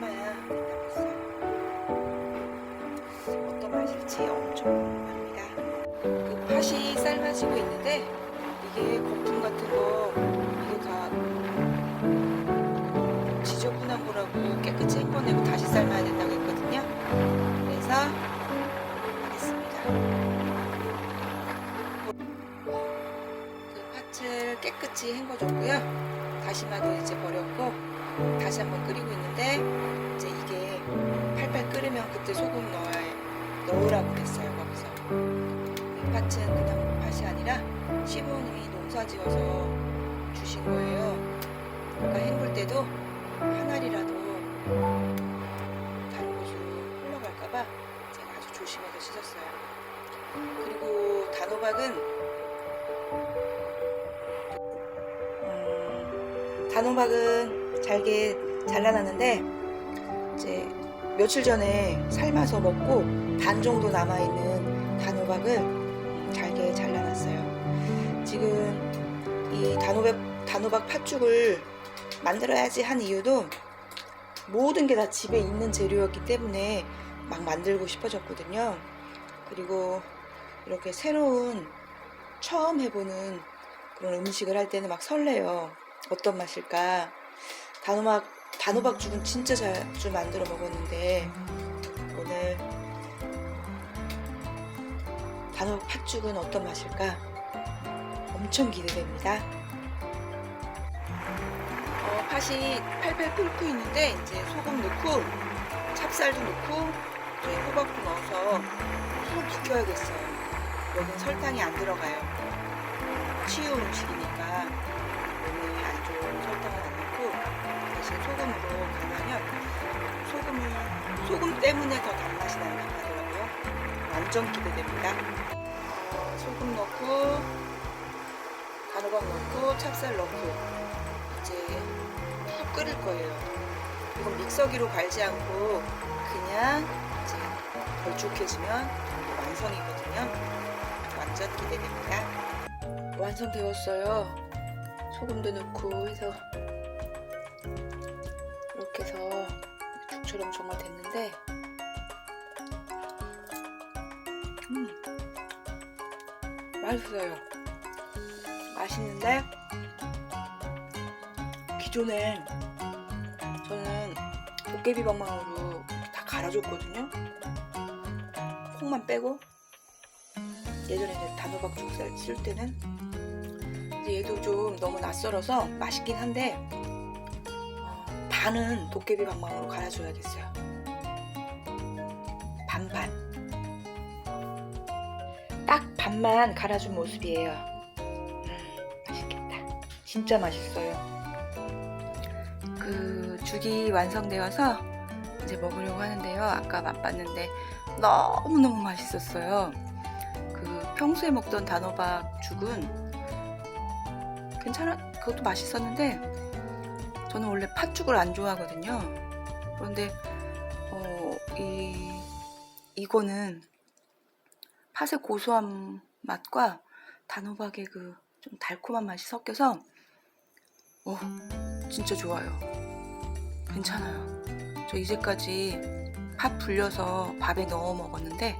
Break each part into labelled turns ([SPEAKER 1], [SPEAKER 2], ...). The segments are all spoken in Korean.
[SPEAKER 1] 삶아야 맛있어요. 어떤 맛일지 엄청 궁금합니다. 그 팥이 삶아지고 있는데 이게 거품 같은 거 이게 다 지저분한 거라고 깨끗이 헹궈내고 다시 삶아야 된다고 했거든요. 그래서 하겠습니다. 그 팥을 깨끗이 헹궈줬고요. 다시마도 이제 버렸고 다시 한번 끓이고 있는데 이제 이게 팔팔 끓으면 그때 소금 넣어야 넣으라고 그랬어요 거기서. 이 팥은 그냥 팥이 아니라 시부모님이 농사지어서 주신 거예요. 그러니까 헹굴 때도 한 알이라도 다른 곳으로 흘러갈까봐 제가 아주 조심해서 씻었어요. 그리고 단호박은 음, 단호박은 잘게 잘라놨는데 이제 며칠 전에 삶아서 먹고 반 정도 남아있는 단호박을 잘게 잘라놨어요. 지금 이 단호박, 단호박 팥죽을 만들어야지 한 이유도 모든 게 다 집에 있는 재료였기 때문에 막 만들고 싶어졌거든요. 그리고 이렇게 새로운 처음 해보는 그런 음식을 할 때는 막 설레요. 어떤 맛일까? 단호박 단호박 죽은 진짜 자주 만들어 먹었는데 오늘 단호박 팥죽은 어떤 맛일까? 엄청 기대됩니다. 어, 팥이 팔팔 끓고 있는데 이제 소금 넣고 찹쌀도 넣고 이제 호박도 넣어서 푹 익혀야겠어요. 여긴 설탕이 안 들어가요. 치유 음식이니까 몸에 안 좋은 설탕은 안 넣고 대신 소금으로 간하면 소금이 소금 때문에 더 단맛이 난다고 하더라고요. 완전 기대됩니다. 어, 소금 넣고 단호박 넣고 찹쌀 넣고 이제 푹 끓일 거예요. 이건 믹서기로 갈지 않고 그냥 이제 걸쭉해지면 완성이거든요. 완전 기대됩니다. 완성되었어요. 소금도 넣고 해서 이렇게 해서 죽처럼 정말 됐는데 음 맛있어요. 맛있는데 기존에 저는 도깨비 방망으로 다 갈아줬거든요. 콩만 빼고 예전에 이제 단호박 죽살 쓸 때는 얘도 좀 너무 낯설어서 맛있긴 한데 어, 반은 도깨비 방망으로 갈아줘야겠어요. 반반. 딱 반만 갈아준 모습이에요. 음, 맛있겠다. 진짜 맛있어요. 그 죽이 완성되어서 이제 먹으려고 하는데요. 아까 맛봤는데 너무너무 맛있었어요. 그 평소에 먹던 단호박 죽은 괜찮아 그것도 맛있었는데 저는 원래 팥죽을 안 좋아하거든요. 그런데 어, 이 이거는 팥의 고소한 맛과 단호박의 그 좀 달콤한 맛이 섞여서 어, 진짜 좋아요. 괜찮아요. 저 이제까지 팥 불려서 밥에 넣어 먹었는데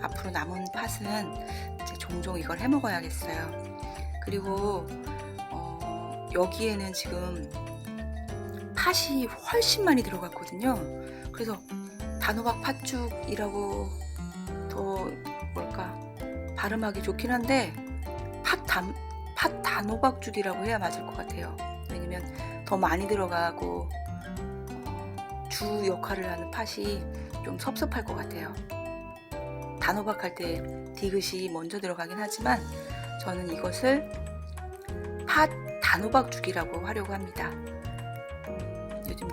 [SPEAKER 1] 앞으로 남은 팥은 종종 이걸 해 먹어야겠어요. 그리고 어, 여기에는 지금 팥이 훨씬 많이 들어갔거든요. 그래서 단호박 팥죽이라고 더 뭘까 발음하기 좋긴 한데 팥, 단, 팥 단호박죽이라고 해야 맞을 것 같아요. 왜냐면 더 많이 들어가고 어, 주 역할을 하는 팥이 좀 섭섭할 것 같아요. 단호박 할 때 디귿이 먼저 들어가긴 하지만 저는 이것을 팥 단호박죽이라고 하려고 합니다.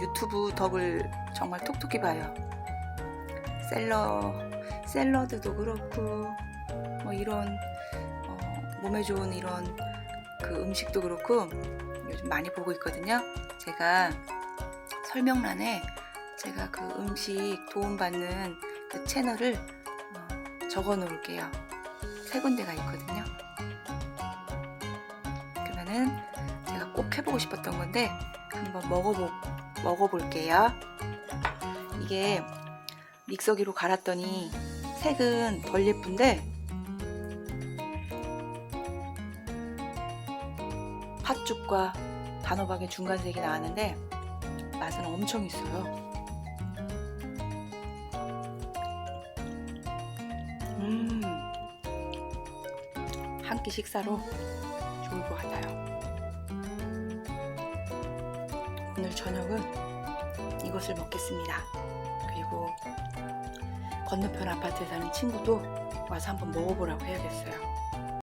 [SPEAKER 1] 유튜브 덕을 정말 톡톡히 봐요. 샐러, 샐러드도 그렇고, 뭐 이런, 어, 몸에 좋은 이런 그 음식도 그렇고, 요즘 많이 보고 있거든요. 제가 설명란에 제가 그 음식 도움받는 그 채널을 어, 적어 놓을게요. 세 군데가 있거든요. 그러면은 제가 꼭 해보고 싶었던 건데 한번 먹어보, 먹어볼게요. 이게 믹서기로 갈았더니 색은 덜 예쁜데 팥죽과 단호박의 중간색이 나왔는데 맛은 엄청 있어요. 음, 한 끼 식사로 좋을 것 같아요. 오늘 저녁은 이것을 먹겠습니다. 그리고 건너편 아파트에 사는 친구도 와서 한번 먹어보라고 해야겠어요.